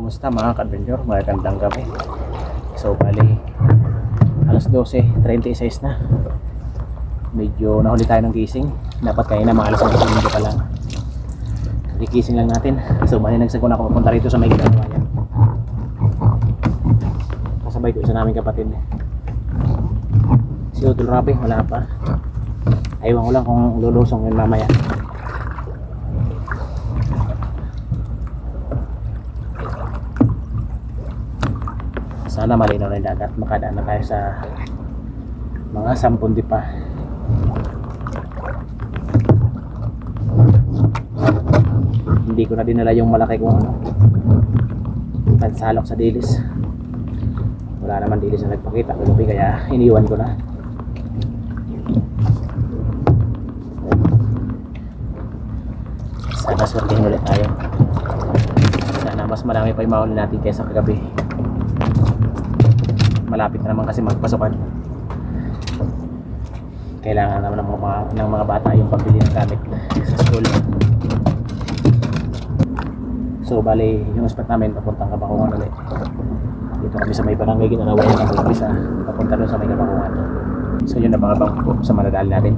Kumusta mga ka-adventure? Magandang gabi. So, bali, alas 12.36 na. Medyo nahuli tayo ng gising. Dapat kayo na mga alas 11 pa lang. Kikising lang natin. So, bali, nagsagwan ako papunta rito sa may ginagawa yan. Kasabay ko isa namin kapatid. Si Utol Rapi, wala pa. Aywan ko lang kung lulusong yun mamaya. Sana malinaw na yung dagat. Makadaan na tayo sa mga sampun di pa. Hindi ko na dinala yung malaki kong ano, pansalok sa dilis. Wala naman dilis na nagpakita kagabi kaya iniwan ko na. Sana swertihin ulit tayo. Sana mas marami pa yung mahuli natin kaysa kagabi malapit na naman kasi magpasukan. Kailangan naman ng mga, ng mga bata yung pambili ng gamit sa school. So bali yung spot namin papuntang kabakungan ulit. Dito kami sa may barangay ginanawa yung kami umpisa papunta doon sa may kabakungan so yun na mga bangko sa manadali natin.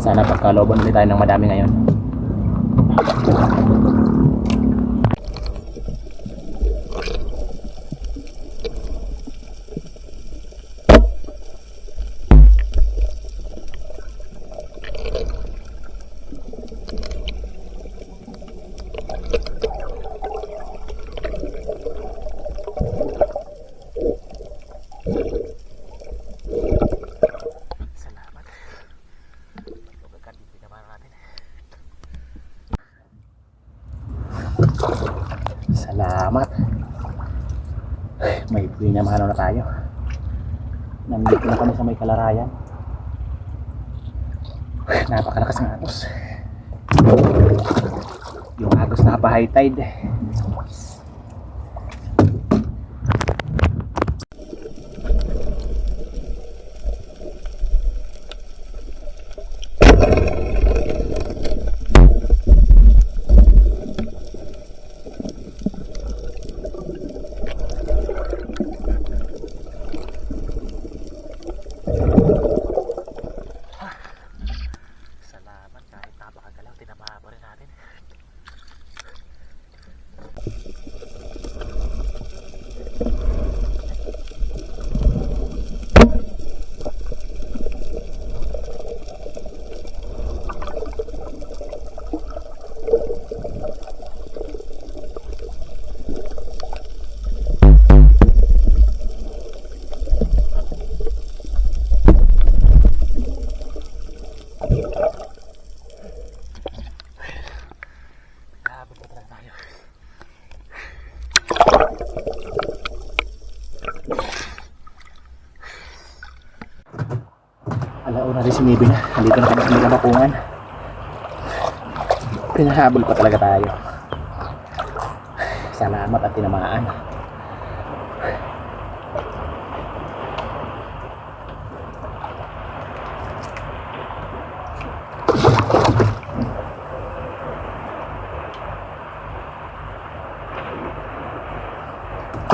Sana pagkalooban ulit tayo ng madami ngayon Salamat. Pagkakat, pinamana natin. Salamat. May pinamano na tayo. Nandito na kami sa may kalarayan. Napakalakas ng agos. Yung agos na high tide. Salamat kahit napakagalaw, tinabahan pa rin natin. Habang pa talaga tayo. Alauna rin si Mibi na. Nandito na kami sa may kabakungan. Pinahabol pa talaga tayo. Salamat at tinamaan.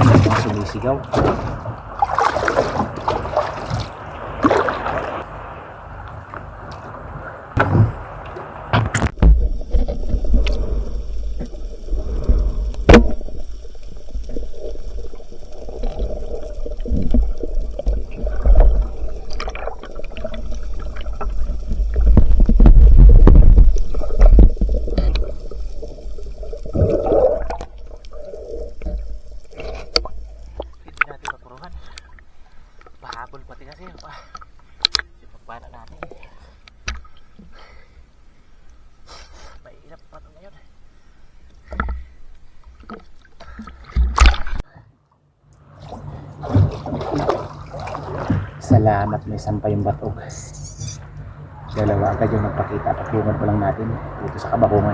Mga sumisigaw. Hindi natin mapuruhan. Pahabol pati kasi. Pa. Yung pagbana natin. Mahirap pa ito ngayon. Salamat may sampay yung batog. Dalawa agad yung nagpakita. Patungan pa lang natin dito sa kabakungan.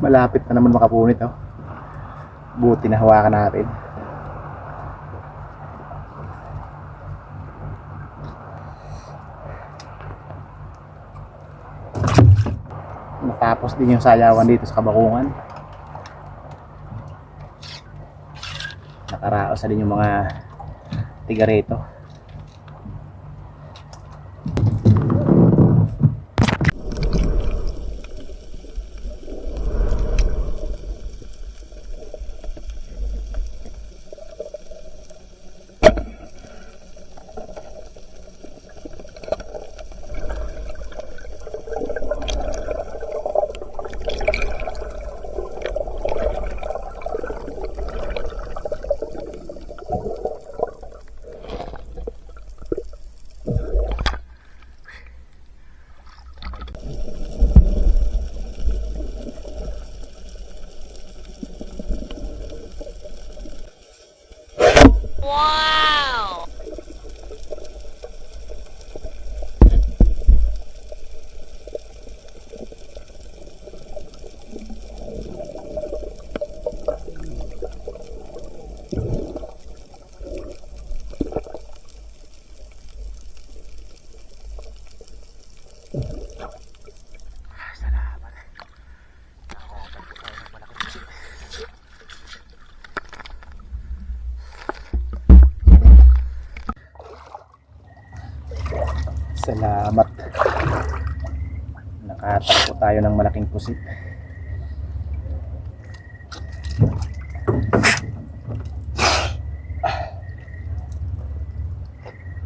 Malapit na naman makapunit oh. Buti na hawakan natin. Natapos din yung sayawan dito sa Kabakungan. Nakaraos na din yung mga tiga rito. Salamat. Nakatakbo tayo ng malaking pusit.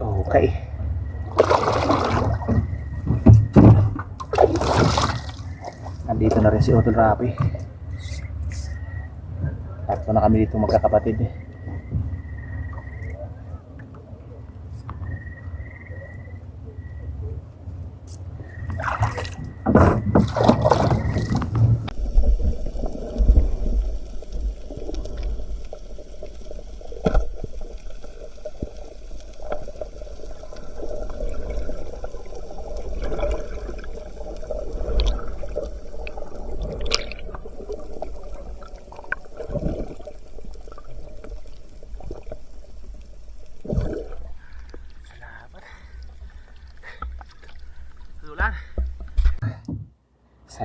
Okay. Nandito na rin si Utol Rapi. Tatlo na kami dito magkakapatid eh.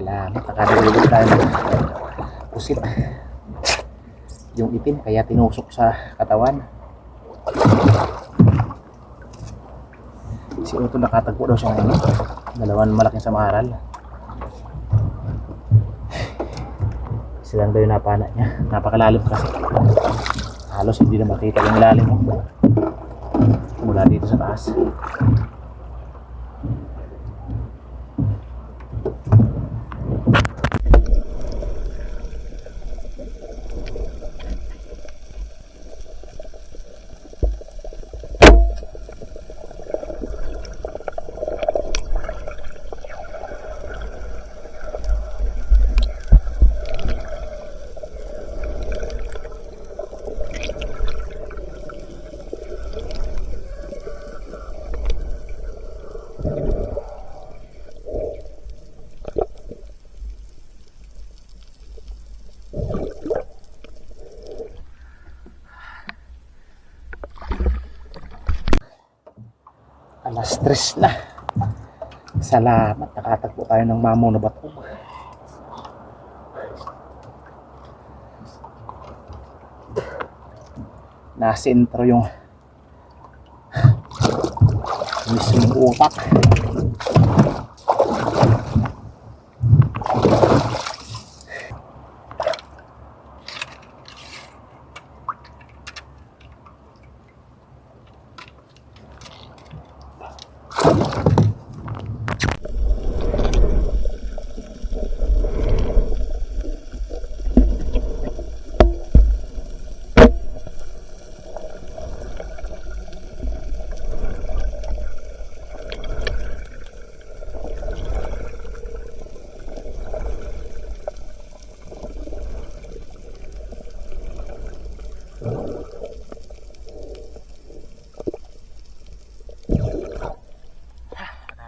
Salamat. Nakadulog tayo ng pusit. Yung itim kaya tinusok sa katawan. Si Otto nakatagpo daw siya ngayon. Dalawang malaking samaral. Silang daw yung napana niya. Napakalalim kasi. Halos hindi na makita yung lalim mo. Mula dito sa taas. Alas tres na. Salamat. Nakatagpo tayo ng mamaw na bato. Nasentro yung mismong utak.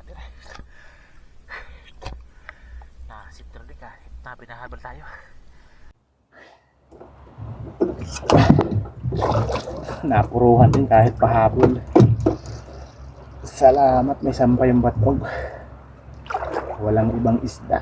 natin. Nasip talaga kahit. na pinahabol tayo. Napuruhan din kahit pahabol. Salamat may sampay yung batog. Walang ibang isda.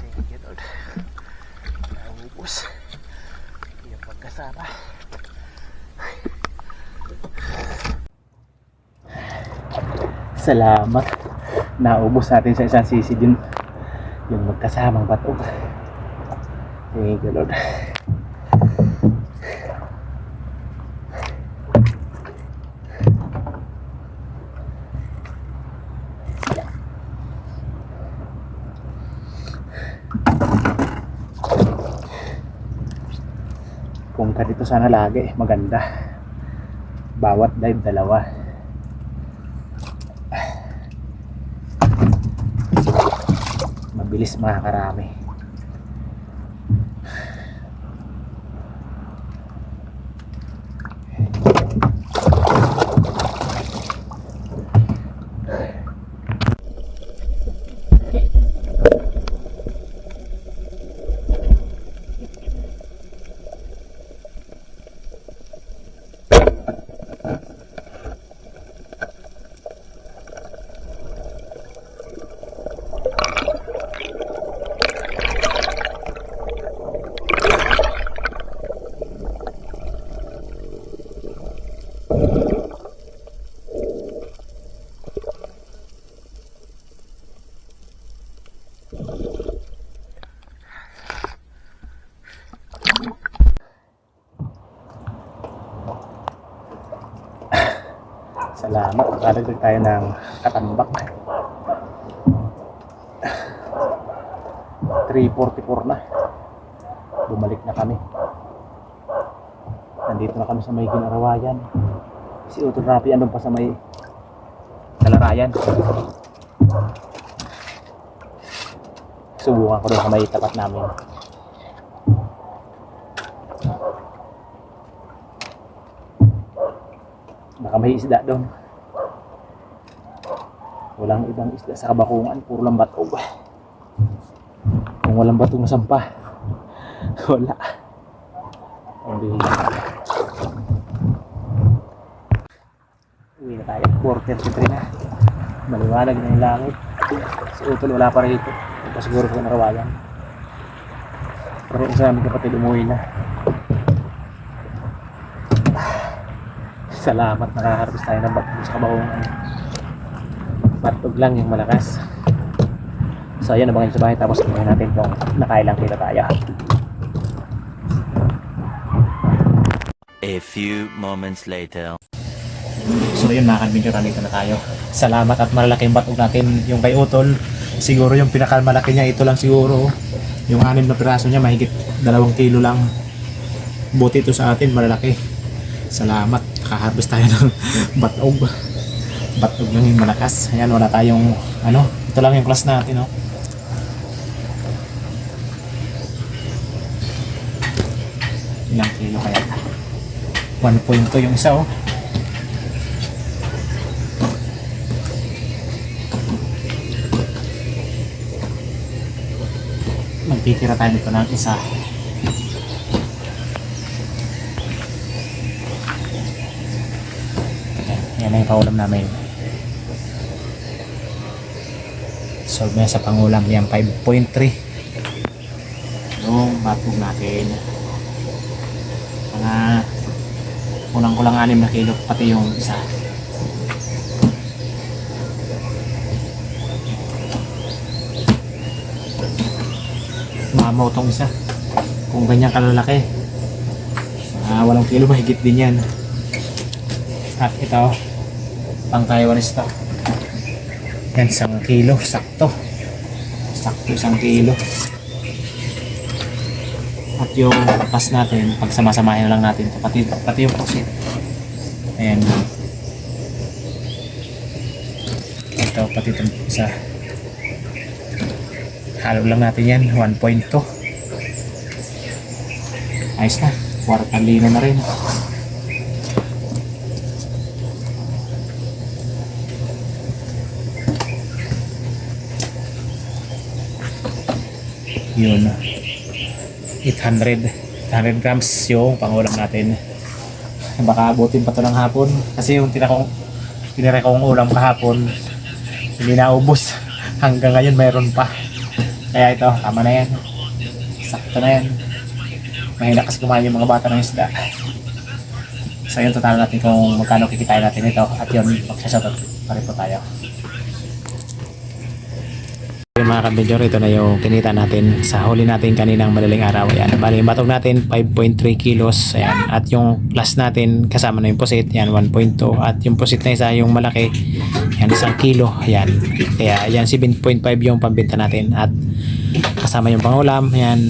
Thank you, Lord. Naubos. Yung pagkasama. Salamat. Naubos natin sa isang sisi din yung magkasamang bato. Thank you, Lord. Kung ganito sana lagi, maganda. Bawat dive dalawa. Mabilis makakarami. Salamat. Karagdag tayo ng katambak. 3.44 na. Bumalik na kami. Nandito na kami sa may ginarawayan. Si Utol Rapi andun pa sa may kalarayan. Subukan ko doon sa may tapat namin. May isda doon. Walang ibang isda sa kabakungan. Puro lang batog. Kung walang batog na sampa. Wala. Ang bihira. Uwi na tayo. 4.33 na. Maliwanag na yung langit. Si Utol wala pa rito. Ito siguro sa narawayan. Pero isa namin kapatid umuwi na. Salamat nakaharvest tayo ng batog sa kabakungan. Batog lang yung malakas. So ayan abangan nyo sa bahay tapos kumain natin kung nakailang kita tayo. A few moments later. So yun mga kanbinyo, nandito na tayo. Salamat at malalaking batog natin yung kay Utol. Siguro yung pinakamalaki niya, ito lang siguro. Yung anim na piraso niya, mahigit dalawang kilo lang. Buti ito sa atin, malalaki. Salamat, kaharvest tayo ng batog. Batog lang yung malakas. Ayan, wala tayong, ano, ito lang yung class natin, no? Ilang kilo kaya? 1.2 yung isa, oh. magtitira tayo nito ng isa Ayan, yan na yung paulam namin solve na sa pangulam yan 5.3 yung batog natin. Mga unang kulang anim na kilo pati yung isa. Mamaw tong isa. Kung ganyan kalalaki. Ah, walang kilo mahigit din yan. At ito, pang Taiwanese to. Yan, isang kilo, sakto. Sakto isang kilo. At yung pas natin, pagsamasamahin na lang natin ito, pati, pati yung pusit. Ayan. Ito, pati itong isa. Halo lang natin yan, 1.2. Ayos na, kwartang lino na rin. Yun. 800. 800 grams yung pangulam natin. Baka abutin pa to ng hapon. Kasi yung tinakong, tinira kong ulam kahapon, hindi na ubos. Hanggang ngayon mayroon pa. Kaya ito, tama na yan. Sakto na yan. Mahina kasi kumain yung mga bata ng isda. So yun, total natin kung magkano kikitain natin ito. At yun, magsashoutout pa rin po tayo. Yung mga kabidyor, ito na yung kinita natin sa huli natin kaninang madaling araw. Ayan. Bali, yung batog natin, 5.3 kilos. Ayan. At yung plus natin, kasama na yung pusit, yan, 1.2. At yung pusit na isa, yung malaki, yan, isang kilo. Ayan. Kaya, yan, 7.5 yung pambenta natin. At kasama yung pangulam, yan,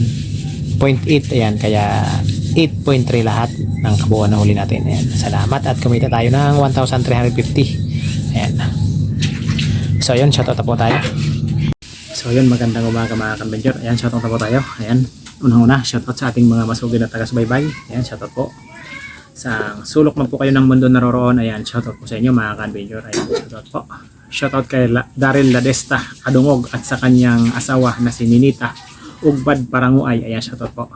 0.8. Ayan. Kaya, 8.3 lahat ng kabuuan na huli natin. Ayan. Salamat at kumita tayo ng 1,350. Ayan. So, yun, shoutout na po tayo. So yun, magandang umaga mga kambenjor. Ayan, shoutout na po tayo. Ayan, unang-una, shoutout sa ating mga masugid na taga-subaybay. Ayan, shoutout po. Sa sulok man po kayo ng mundo naroroon. Ayan, shoutout po sa inyo mga kambenjor. Ayan, shoutout po. Shoutout kay La- Daryl Ladesta Kadungog at sa kanyang asawa na si Ninita Ugbad Paranguay. Ayan, shoutout po.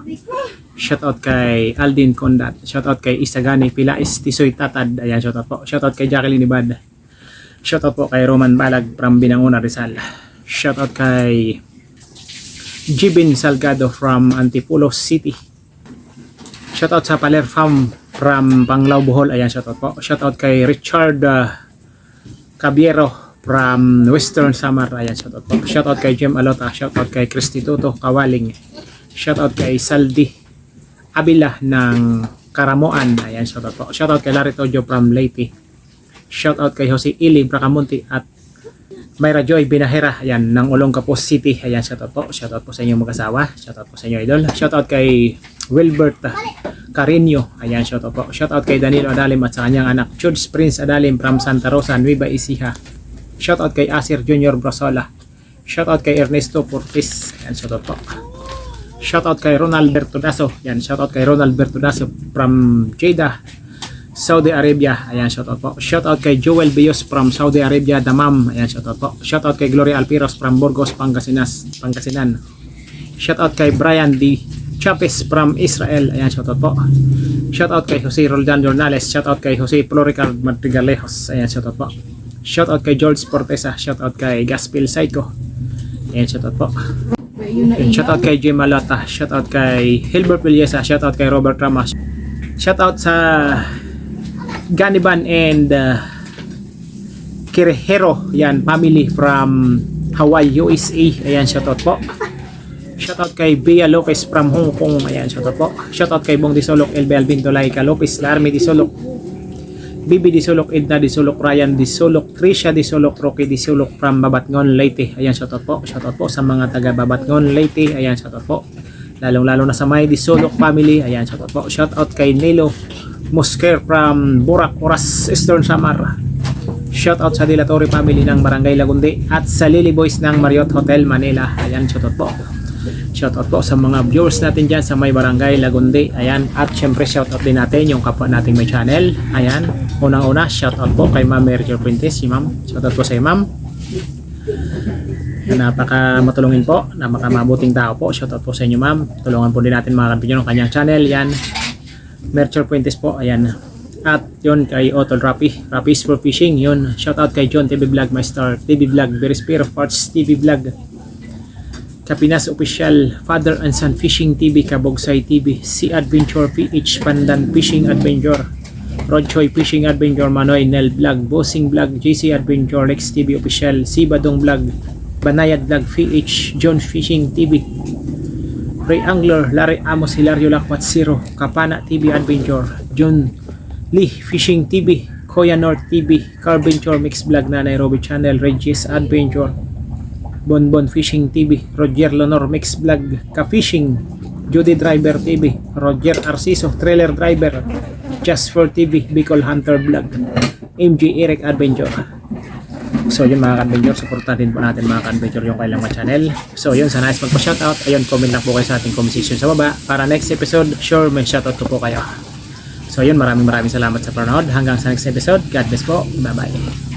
Shoutout kay Aldin Condat. Shoutout kay Isagani Pilais Tisoy Tatad. Ayan, shoutout po. Shoutout kay Jacqueline Ibad. Shoutout po kay Roman Balag from Binanguna Rizal. Shoutout kay Jibin Salgado from Antipolo City. Shoutout sa Paler Farm from Panglao Bohol. Ayan, shoutout po. Shoutout kay Richard uh, Cabiero from Western Samar. Ayan, shoutout po. Shoutout kay Jem Alota. Shoutout kay Cristituto Kawaling. Shoutout kay Saldi Abila ng Karamoan. Ayan, shoutout po. Shoutout kay Larry Tojo from Leyte. Shoutout kay Jose Ili Bracamonte at Mayra Joy Binahera, ayan, ng Olongapo City. Ayan, shoutout po. Shoutout po sa inyong mag-asawa. Shoutout po sa inyo, idol. Shoutout kay Wilbert Carino. Ayan, shoutout po. Shoutout kay Danilo Adalim at sa kanyang anak, Chuds Prince Adalim from Santa Rosa, Nueva Ecija. Shoutout kay Asir Junior Brasola. Shoutout kay Ernesto Portis. Ayan, shoutout po. Shoutout kay Ronald Bertudaso. Ayan, shoutout kay Ronald Bertudaso from Jeddah, Saudi Arabia. Ayan, shoutout po. Shoutout kay Joel Bios from Saudi Arabia, Damam. Ayan, shoutout po. Shoutout kay Gloria Alpiros from Burgos, Pangasinas, Pangasinan. Shoutout kay Brian D. Chapis from Israel. Ayan, shoutout po. Shoutout kay Jose Roldan Jornales. Shoutout kay Jose Florical Madrigalejos. Ayan, shoutout po. Shoutout kay George Portesa. Shoutout kay Gaspil Saiko. Ayan, shoutout po. Yun, shoutout kay Jim Malata. Shoutout kay Hilbert Villesa. Shoutout kay Robert Ramos. Shoutout sa Ganiban and uh, Kirihero, yan, family from Hawaii, USA. Ayan, shoutout po. Shoutout kay Bea Lopez from Hong Kong. Ayan, shoutout po. Shoutout kay Bong Disolok, Elbe Alvin Tolaika Lopez, Larmy Disolok, Bibi Disolok, Edna Disolok, Ryan Disolok, Trisha Disolok, Rocky Disolok from Babatngon, Leyte. Ayan, shoutout po. Shoutout po sa mga taga Babatngon, Leyte. Ayan, shoutout po. Lalong-lalo na sa may Disolok family. Ayan, shoutout po. Shoutout kay Nilo Mosker from Burak, Oras, Eastern Samar. Shoutout sa Dilatory family ng Barangay Lagundi at sa Lily Boys ng Marriott Hotel Manila. Ayan, shoutout po. Shoutout po sa mga viewers natin dyan sa may Barangay Lagundi. Ayan, at syempre shoutout din natin yung kapwa nating may channel. Ayan, unang-una, shoutout po kay Ma'am Merichel Quintes, si Ma'am. Shoutout po sa Ma'am. Na napaka matulungin po, napaka mabuting tao po. Shoutout po sa inyo, Ma'am. Tulungan po din natin mga kampinyo ng kanyang channel. Yan, Merchel Puentes po, ayan. At yun kay Otol Rapi, Rapi's for Fishing, yun. Shout out kay John TV Vlog, My Star TV Vlog, Very Spirit of Parts TV Vlog. Kapinas Official, Father and Son Fishing TV, Kabogsay TV, Sea Adventure PH Pandan Fishing Adventure, Rod Choi Fishing Adventure, Manoy Nel Vlog, Bossing Vlog, JC Adventure, Lex TV Official, Sibadong Vlog, Banayad Vlog, PH, John Fishing TV, Ray Angler, Larry Amos, Hilario Lakpat Zero, Kapana TV Adventure, John Lee Fishing TV, Koya North TV, Carventure Mix Vlog na Nairobi Channel, Regis Adventure, Bonbon Fishing TV, Roger Lonor Mix Vlog, Ka-Fishing, Judy Driver TV, Roger Arciso, Trailer Driver, Just for TV, Bicol Hunter Vlog, MJ Eric Adventure. So yun mga ka-adventure, supportan din po natin mga ka-adventure yung kailang mga channel. So yun, sana is magpa-shoutout. Ayun, comment lang po kayo sa ating comment section sa baba. Para next episode, sure may shoutout ko po kayo. So yun, maraming maraming salamat sa panonood. Hanggang sa next episode, God bless po. Bye-bye.